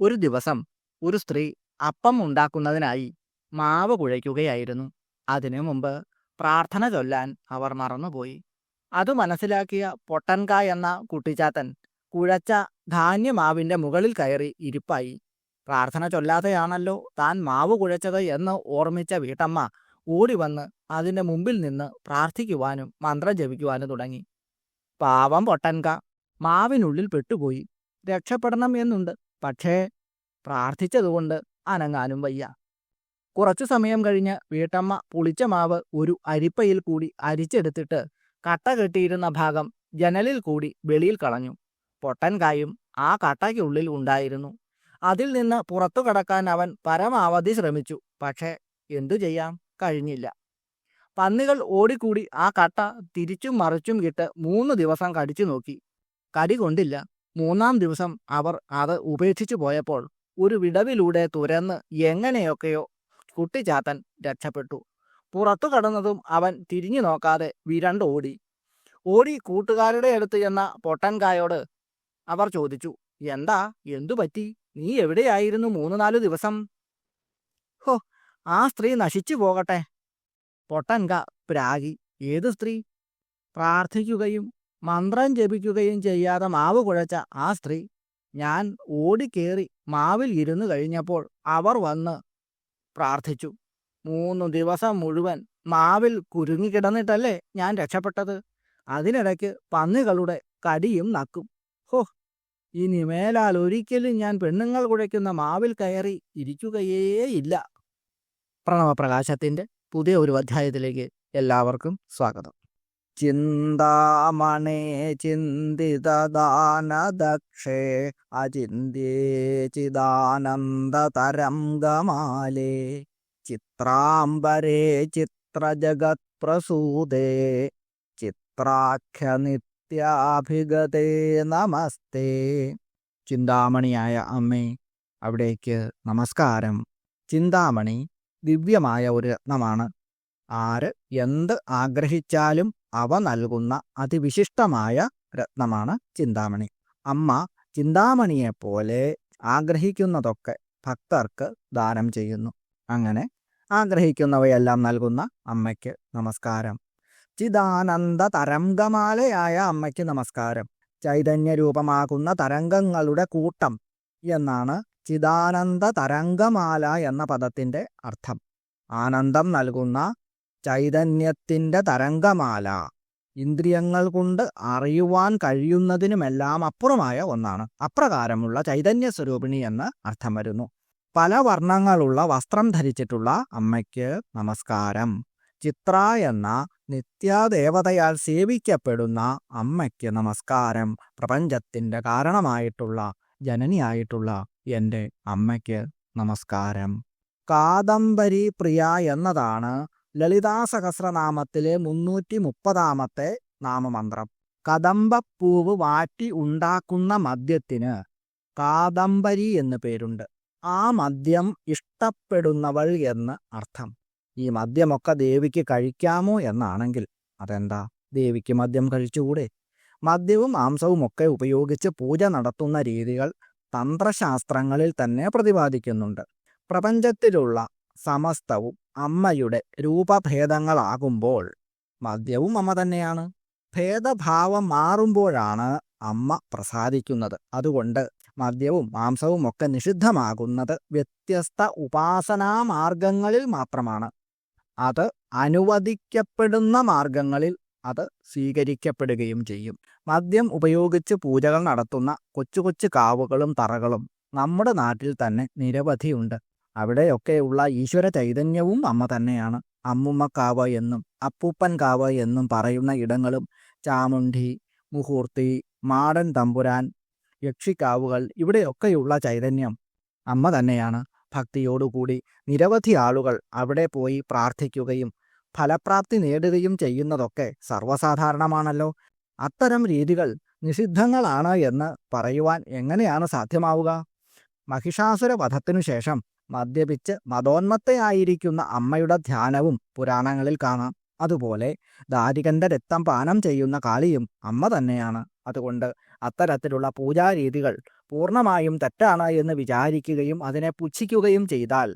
ഒരു ദിവസം ഒരു സ്ത്രീ അപ്പം ഉണ്ടാക്കുന്നതിനായി മാവ് കുഴയ്ക്കുകയായിരുന്നു. അതിനു മുമ്പ് പ്രാർത്ഥന ചൊല്ലാൻ അവർ മറന്നുപോയി. അത് മനസ്സിലാക്കിയ പൊട്ടൻക എന്ന കുട്ടിച്ചാത്തൻ കുഴച്ച ധാന്യമാവിന്റെ മുകളിൽ കയറി ഇരിപ്പായി. പ്രാർത്ഥന ചൊല്ലാതെയാണല്ലോ താൻ മാവ് കുഴച്ചത് എന്ന് ഓർമ്മിച്ച വീട്ടമ്മ ഓടി വന്ന് അതിന്റെ മുമ്പിൽ നിന്ന് പ്രാർത്ഥിക്കുവാനും മന്ത്രം ജപിക്കുവാനും തുടങ്ങി. പാവം പൊട്ടൻക മാവിനുള്ളിൽ പെട്ടുപോയി. രക്ഷപ്പെടണം എന്നുണ്ട്. പക്ഷേ പ്രാർത്ഥിച്ചതുകൊണ്ട് അനങ്ങാനും വയ്യ. കുറച്ചു സമയം കഴിഞ്ഞ് വീട്ടമ്മ പുളിച്ച മാവ് ഒരു അരിപ്പയിൽ കൂടി അരിച്ചെടുത്തിട്ട് കട്ട കെട്ടിയിരുന്ന ഭാഗം ജനലിൽ കൂടി വെളിയിൽ കളഞ്ഞു. പൊട്ടൻകായും ആ കട്ടയ്ക്കുള്ളിൽ ഉണ്ടായിരുന്നു. അതിൽ നിന്ന് പുറത്തു കടക്കാൻ അവൻ പരമാവധി ശ്രമിച്ചു. പക്ഷേ എന്തു ചെയ്യാം? കഴിഞ്ഞില്ല. പന്നികൾ ഓടിക്കൂടി ആ കട്ട തിരിച്ചും മറിച്ചും കിട്ട് മൂന്ന് ദിവസം കടിച്ചു നോക്കി. കടി കൊണ്ടില്ല. മൂന്നാം ദിവസം അവർ അത് ഉപേക്ഷിച്ചു പോയപ്പോൾ ഒരു വിടവിലൂടെ തുരന്ന് എങ്ങനെയൊക്കെയോ കുട്ടിച്ചാത്തൻ രക്ഷപ്പെട്ടു. പുറത്തു കടന്നതും അവൻ തിരിഞ്ഞു നോക്കാതെ വിരണ്ട് ഓടി. ഓടി കൂട്ടുകാരുടെ അടുത്ത് ചെന്ന പൊട്ടൻകായോട് അവർ ചോദിച്ചു എന്താ എന്തു പറ്റി? നീ എവിടെയായിരുന്നു മൂന്ന് നാല് ദിവസം? ഹോ ആ സ്ത്രീ നശിച്ചു പോകട്ടെ. പൊട്ടൻക പ്രാഗി ഏത് സ്ത്രീ? പ്രാർത്ഥിക്കുകയും മന്ത്രം ജപിക്കുകയും ചെയ്യാതെ മാവ് കുഴച്ച ആ സ്ത്രീ ഞാൻ ഓടിക്കേറി മാവിൽ ഇരുന്നു കഴിഞ്ഞപ്പോൾ അവർ വന്ന് പ്രാർത്ഥിച്ചു. മൂന്ന് ദിവസം മുഴുവൻ മാവിൽ കുരുങ്ങിക്കിടന്നിട്ടല്ലേ ഞാൻ രക്ഷപ്പെട്ടത്? അതിനിടയ്ക്ക് പന്നികളുടെ കടിയും നക്കും. ഹോ ഇനി മേലാൽ ഒരിക്കലും ഞാൻ പെണ്ണുങ്ങൾ കുഴയ്ക്കുന്ന മാവിൽ കയറി ഇരിക്കുകയേയില്ല. പ്രണവപ്രകാശത്തിന്റെ പുതിയ ഒരു അധ്യായത്തിലേക്ക് എല്ലാവർക്കും സ്വാഗതം. ചിന്താമണേ ചിന്തിതദാനദക്ഷേ അചിന്യേ ചിദാനന്ദതരംഗമാലേ ചിത്രാംബരേ ചിത്രജഗത്പ്രസൂതേ ചിത്രാഖ്യനിത്യാഭിഗതേ നമസ്തേ. ചിന്താമണിയായ അമ്മേ അവിടേക്ക് നമസ്കാരം. ചിന്താമണി ദിവ്യമായ ഒരു രത്നമാണ്. ആര് എന്ത് ആഗ്രഹിച്ചാലും അവ നൽകുന്ന അതിവിശിഷ്ടമായ രത്നമാണ് ചിന്താമണി. അമ്മ ചിന്താമണിയെപ്പോലെ ആഗ്രഹിക്കുന്നതൊക്കെ ഭക്തർക്ക് ദാനം ചെയ്യുന്നു. അങ്ങനെ ആഗ്രഹിക്കുന്നവയെല്ലാം നൽകുന്ന അമ്മയ്ക്ക് നമസ്കാരം. ചിദാനന്ദ തരംഗമാലയായ അമ്മയ്ക്ക് നമസ്കാരം. ചൈതന്യരൂപമാകുന്ന തരംഗങ്ങളുടെ കൂട്ടം എന്നാണ് ചിദാനന്ദ തരംഗമാല എന്ന പദത്തിന്റെ അർത്ഥം. ആനന്ദം നൽകുന്ന ചൈതന്യത്തിന്റെ തരംഗമാല. ഇന്ദ്രിയങ്ങൾ കൊണ്ട് അറിയുവാൻ കഴിയുന്നതിനുമെല്ലാം അപ്പുറമായ ഒന്നാണ്. അപ്രകാരമുള്ള ചൈതന്യ സ്വരൂപിണി എന്ന് അർത്ഥം വരുന്നു. പല വർണങ്ങളുള്ള വസ്ത്രം ധരിച്ചിട്ടുള്ള അമ്മയ്ക്ക് നമസ്കാരം. ചിത്ര എന്ന നിത്യാദേവതയാൽ സേവിക്കപ്പെടുന്ന അമ്മയ്ക്ക് നമസ്കാരം. പ്രപഞ്ചത്തിന്റെ കാരണമായിട്ടുള്ള ജനനിയായിട്ടുള്ള എന്റെ അമ്മയ്ക്ക് നമസ്കാരം. കാദംബരി പ്രിയ എന്നതാണ് ലളിതാ സഹസ്രനാമത്തിലെ മുന്നൂറ്റി മുപ്പതാമത്തെ നാമമന്ത്രം. കദംബപ്പൂവ് വാറ്റി ഉണ്ടാക്കുന്ന മദ്യത്തിന് കാദംബരി എന്ന് പേരുണ്ട്. ആ മദ്യം ഇഷ്ടപ്പെടുന്നവൾ എന്ന് അർത്ഥം. ഈ മദ്യമൊക്കെ ദേവിക്ക് കഴിക്കാമോ എന്നാണെങ്കിൽ അതെന്താ? ദേവിക്ക് മദ്യം കഴിച്ചുകൂടെ? മദ്യവും മാംസവും ഒക്കെ ഉപയോഗിച്ച് പൂജ നടത്തുന്ന രീതികൾ തന്ത്രശാസ്ത്രങ്ങളിൽ തന്നെ പ്രതിപാദിക്കുന്നുണ്ട്. പ്രപഞ്ചത്തിലുള്ള സമസ്തവും അമ്മയുടെ രൂപഭേദങ്ങളാകുമ്പോൾ മദ്യവും അമ്മ തന്നെയാണ്. ഭേദഭാവം മാറുമ്പോഴാണ് അമ്മ പ്രസാദിക്കുന്നത്. അതുകൊണ്ട് മദ്യവും മാംസവും ഒക്കെ നിഷിദ്ധമാകുന്നത് വ്യത്യസ്ത ഉപാസനാ മാർഗങ്ങളിൽ മാത്രമാണ്. അത് അനുവദിക്കപ്പെടുന്ന മാർഗങ്ങളിൽ അത് സ്വീകരിക്കപ്പെടുകയും ചെയ്യും. മദ്യം ഉപയോഗിച്ച് പൂജകൾ നടത്തുന്ന കൊച്ചു കൊച്ചു കാവുകളും തറകളും നമ്മുടെ നാട്ടിൽ തന്നെ നിരവധിയുണ്ട്. അവിടെയൊക്കെയുള്ള ഈശ്വര ചൈതന്യവും അമ്മ തന്നെയാണ്. അമ്മുമ്മക്കാവ് എന്നും അപ്പൂപ്പൻ കാവ് എന്നും പറയുന്ന ഇടങ്ങളും ചാമുണ്ഡി മുഹൂർത്തി മാടൻ തമ്പുരാൻ യക്ഷിക്കാവുകൾ ഇവിടെയൊക്കെയുള്ള ചൈതന്യം അമ്മ തന്നെയാണ്. ഭക്തിയോടുകൂടി നിരവധി ആളുകൾ അവിടെ പോയി പ്രാർത്ഥിക്കുകയും ഫലപ്രാപ്തി നേടുകയും ചെയ്യുന്നതൊക്കെ സർവസാധാരണമാണല്ലോ. അത്തരം രീതികൾ നിഷിദ്ധങ്ങളാണ് എന്ന് പറയുവാൻ എങ്ങനെയാണ് സാധ്യമാവുക? മഹിഷാസുര വധത്തിനു ശേഷം മദ്യപിച്ച് മതോന്മത്തയായിരിക്കുന്ന അമ്മയുടെ ധ്യാനവും പുരാണങ്ങളിൽ കാണാം. അതുപോലെ ദാരികന്റെ രക്തം പാനം ചെയ്യുന്ന കാളിയും അമ്മ തന്നെയാണ്. അതുകൊണ്ട് അത്തരത്തിലുള്ള പൂജാരീതികൾ പൂർണമായും തെറ്റാണ് എന്ന് വിചാരിക്കുകയും അതിനെ പുച്ഛിക്കുകയും ചെയ്താൽ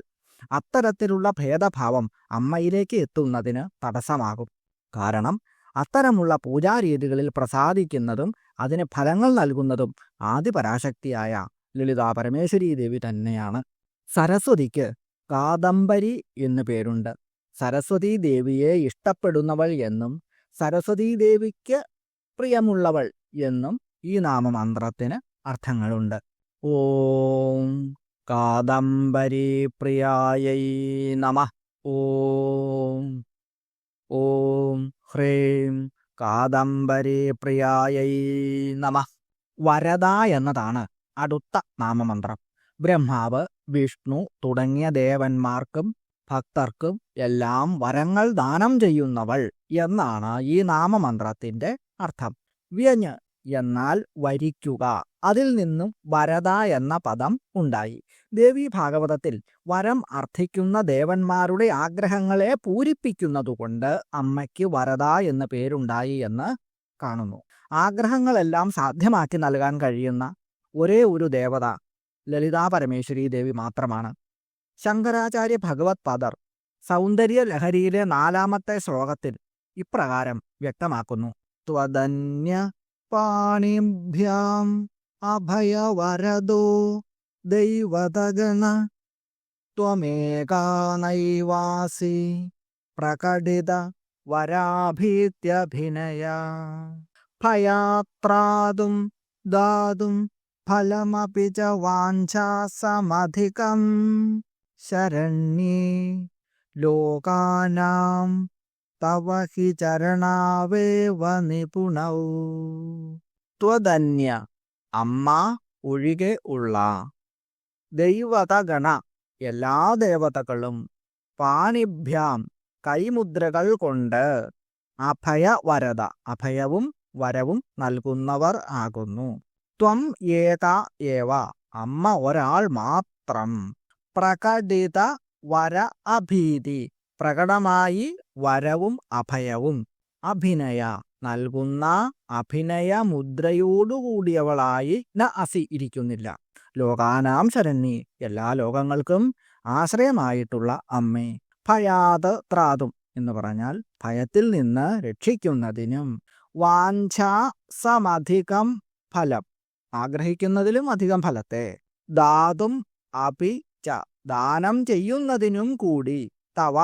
അത്തരത്തിലുള്ള ഭേദഭാവം അമ്മയിലേക്ക് എത്തുന്നതിന് തടസ്സമാകും. കാരണം അത്തരമുള്ള പൂജാരീതികളിൽ പ്രസാദിക്കുന്നതും അതിന് ഫലങ്ങൾ നൽകുന്നതും ആദിപരാശക്തിയായ ലളിതാ പരമേശ്വരി ദേവി തന്നെയാണ്. സരസ്വതിക്ക് കാദംബരി എന്നു പേരുണ്ട്. സരസ്വതീ ദേവിയെ ഇഷ്ടപ്പെടുന്നവൾ എന്നും സരസ്വതീ ദേവിക്ക് പ്രിയമുള്ളവൾ എന്നും ഈ നാമമന്ത്രത്തിന് അർത്ഥങ്ങളുണ്ട്. ഓം കാദംബരി പ്രിയായൈ നമ. ഓം ഓം ഹ്രീം കാദംബരി പ്രിയായൈ നമ. വരദ എന്നതാണ് അടുത്ത നാമമന്ത്രം. ബ്രഹ്മാവ് വിഷ്ണു തുടങ്ങിയ ദേവന്മാർക്കും ഭക്തർക്കും എല്ലാം വരങ്ങൾ ദാനം ചെയ്യുന്നവൾ എന്നാണ് ഈ നാമമന്ത്രത്തിന്റെ അർത്ഥം. വ്യഞ്ഞ് എന്നാൽ വരിക്കുക. അതിൽ നിന്നും വരത എന്ന പദം ഉണ്ടായി. ദേവി ഭാഗവതത്തിൽ വരം അർത്ഥിക്കുന്ന ദേവന്മാരുടെ ആഗ്രഹങ്ങളെ പൂരിപ്പിക്കുന്നതുകൊണ്ട് അമ്മയ്ക്ക് വരത എന്ന പേരുണ്ടായി എന്ന് കാണുന്നു. ആഗ്രഹങ്ങളെല്ലാം സാധ്യമാക്കി നൽകാൻ കഴിയുന്ന ഒരേ ഒരു ദേവത ലളിതാ പരമേശ്വരി ദേവി മാത്രമാണ്. ശങ്കരാചാര്യ ഭഗവത് പദർ സൗന്ദര്യ ലഹരിയിലെ നാലാമത്തെ ശ്ലോകത്തിൽ ഇപ്രകാരം വ്യക്തമാക്കുന്നു. ത്വദന്യ പാണിഭ്യാം അഭയവരദോ ദൈവതഗണ ത്വമേകാനൈവാസി പ്രകടിത വരാഭീത്യഭിനയ ഭയാത്രാതും ദാതും ഫലമപി ച വാഞ്ചാസമധികം ശരണ്യേ ലോകാനാം തവ ഹി ചരണാവേവ നിപുണൗ. ത്വദന്യ അമ്മ ഒഴികെ ഉള്ള ദൈവതഗണ എല്ലാ ദേവതകളും പാണിഭ്യാം കൈമുദ്രകൾ കൊണ്ട് അഭയവരത അഭയവും വരവും നൽകുന്നവർ ആകുന്നു. ത്വം ഏത ഏവ? അമ്മ ഒരാൾ മാത്രം. പ്രകടിത വര അഭീതി. പ്രകടമായി വരവും അഭയവും. അഭിനയ. നൽകുന്ന അഭിനയ മുദ്രയോടുകൂടിയവളായി ന അസി ഇരിക്കുന്നില്ല. ലോകാനാം ശരണ്യെ. എല്ലാ ലോകങ്ങൾക്കും ആശ്രയമായിട്ടുള്ള അമ്മേ. ഭയാത് ത്രാതും എന്ന് പറഞ്ഞാൽ ഭയത്തിൽ നിന്ന് രക്ഷിക്കുന്നതിനും വാഞ്ച സമധികം ഫലം. ആഗ്രഹിക്കുന്നതിലും അധികം ഫലത്തെ. ദാതും അപി ച ദാനം ചെയ്യുന്നതിനും കൂടി തവ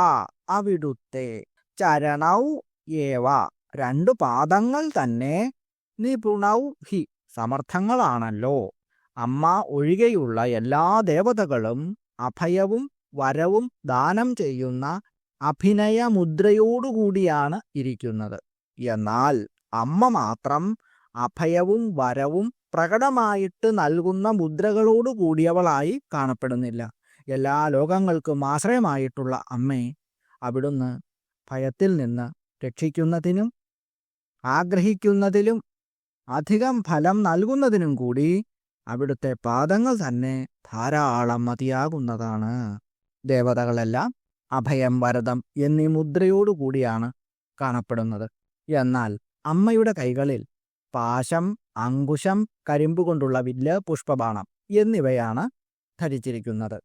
അവിടുത്തെ. ചരണൗ ഏവ രണ്ടു പാദങ്ങൾ തന്നെ നിപുണൗ ഹി സമർത്ഥങ്ങളാണല്ലോ. അമ്മ ഒഴികെയുള്ള എല്ലാ ദേവതകളും അഭയവും വരവും ദാനം ചെയ്യുന്ന അഭിനയമുദ്രയോടുകൂടിയാണ് ഇരിക്കുന്നത്. എന്നാൽ അമ്മ മാത്രം അഭയവും വരവും പ്രകടമായിട്ട് നൽകുന്ന മുദ്രകളോട് കൂടിയവളായി കാണപ്പെടുന്നില്ല. എല്ലാ ലോകങ്ങൾക്കും ആശ്രയമായിട്ടുള്ള അമ്മേ അവിടുന്ന് ഭയത്തിൽ നിന്ന് രക്ഷിക്കുന്നതിനും ആഗ്രഹിക്കുന്നതിലും അധികം ഫലം നൽകുന്നതിനും കൂടി അവിടുത്തെ പാദങ്ങൾ തന്നെ ധാരാളം മതിയാകുന്നതാണ്. ദേവതകളെല്ലാം അഭയം വരദം എന്നീ മുദ്രയോടുകൂടിയാണ് കാണപ്പെടുന്നത്. എന്നാൽ അമ്മയുടെ കൈകളിൽ പാശം അങ്കുശം കരിമ്പ് കൊണ്ടുള്ള വില്ല് പുഷ്പബാണം എന്നിവയാണ് ധരിച്ചിരിക്കുന്നത്.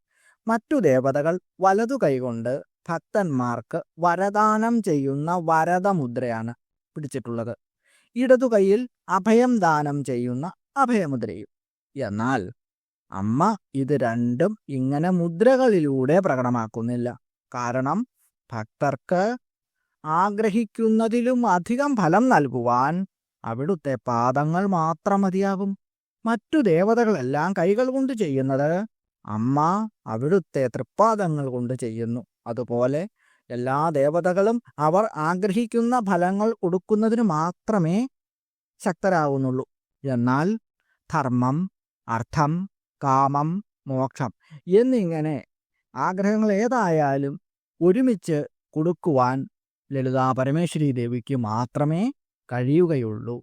മറ്റു ദേവതകൾ വലതു കൈകൊണ്ട് ഭക്തന്മാർക്ക് വരദാനം ചെയ്യുന്ന വരദമുദ്രയാണ് പിടിച്ചിട്ടുള്ളത്. ഇടതു കൈയിൽ അഭയം ദാനം ചെയ്യുന്ന അഭയമുദ്രയും. എന്നാൽ അമ്മ ഇത് രണ്ടും ഇങ്ങനെ മുദ്രകളിലൂടെ പ്രകടമാക്കുന്നില്ല. കാരണം ഭക്തർക്ക് ആഗ്രഹിക്കുന്നതിലും അധികം ഫലം നൽകുവാൻ അവിടുത്തെ പാദങ്ങൾ മാത്രം മതിയാകും മറ്റു ദേവതകളെല്ലാം കൈകൾ കൊണ്ട് ചെയ്യുന്നത് അമ്മ അവിടുത്തെ തൃപ്പാദങ്ങൾ കൊണ്ട് ചെയ്യുന്നു. അതുപോലെ എല്ലാ ദേവതകളും അവർ ആഗ്രഹിക്കുന്ന ഫലങ്ങൾ കൊടുക്കുന്നതിന് മാത്രമേ ശക്തരാകുന്നുള്ളൂ എന്നാൽ ധർമ്മം അർത്ഥം കാമം മോക്ഷം എന്നിങ്ങനെ ആഗ്രഹങ്ങൾ ഏതായാലും ഒരുമിച്ച് കൊടുക്കുവാൻ ലളിതാ പരമേശ്വരി ദേവിക്ക് മാത്രമേ കഴിയുകയുള്ളൂ.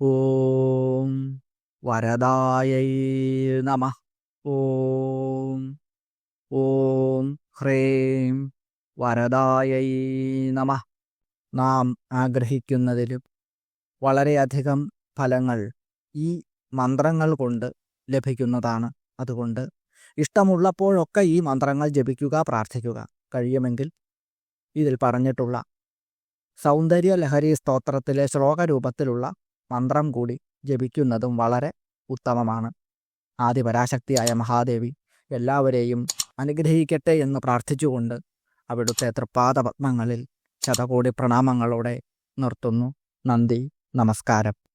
ഓം വരദായൈ നമ. ഓം ഓം ഹ്രേം വരദായൈ നമ. നാം ആഗ്രഹിക്കുന്നതിലും വളരെയധികം ഫലങ്ങൾ ഈ മന്ത്രങ്ങൾ കൊണ്ട് ലഭിക്കുന്നതാണ്. അതുകൊണ്ട് ഇഷ്ടമുള്ളപ്പോഴൊക്കെ ഈ മന്ത്രങ്ങൾ ജപിക്കുക പ്രാർത്ഥിക്കുക. കഴിയുമെങ്കിൽ ഇതിൽ പറഞ്ഞിട്ടുള്ള സൗന്ദര്യ ലഹരി സ്തോത്രത്തിലെ ശ്ലോകരൂപത്തിലുള്ള മന്ത്രം കൂടി ജപിക്കുന്നതും വളരെ ഉത്തമമാണ്. ആദിപരാശക്തിയായ മഹാദേവി എല്ലാവരെയും അനുഗ്രഹിക്കട്ടെ എന്ന് പ്രാർത്ഥിച്ചുകൊണ്ട് അവിടുത്തെ തൃപ്പാദ പത്മങ്ങളിൽ ശതകോടി പ്രണാമങ്ങളോടെ നിർത്തുന്നു. നന്ദി നമസ്കാരം.